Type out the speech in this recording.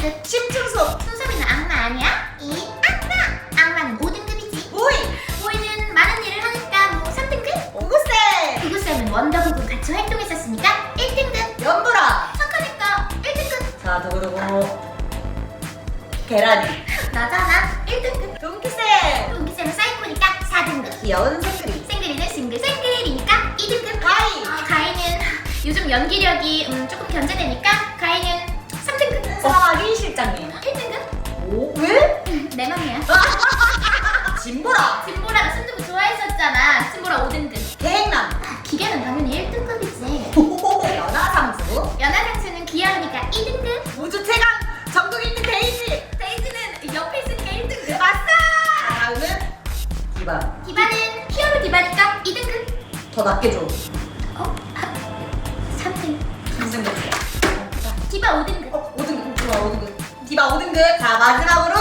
근데 춤춘 수업 순수이는 악마 아니야? 이 악마! 악마는 5등급이지 보이! 보이는 많은 일을 하니까 뭐 3등급? 오구쌤! 구구쌤은 원더부분 같이 활동했었으니까 1등급 연보라! 착하니까 1등급 자 두구두구 계란이 나잖아 1등급 동기쌤 동기쌤은 사이코니까 4등급 귀여운 생그리 생글이는 싱글 생글이니까 2등급 가이 아, 가이는 요즘 연기력이 음, 조금 견제되니까 가이는 내 맘이야 진보라. 진보라가 순두부 좋아했었잖아 진보라 5등급 계획남. 아, 기계는 당연히 1등급이지 오, 연하상수. 연하상추는 귀여우니까 2등급 우주 최강 전국 1등 데이지. 데이지는 옆에 있으니까 1등급 아싸. 다음은 디바. 디바는 피어로 디바니까 2등급 더 낮게 줘. 어? 아, 3등 무슨 거? 디바 5등급 어, 5등급. 디바 5등급. 디바 5등급. 자, 마지막으로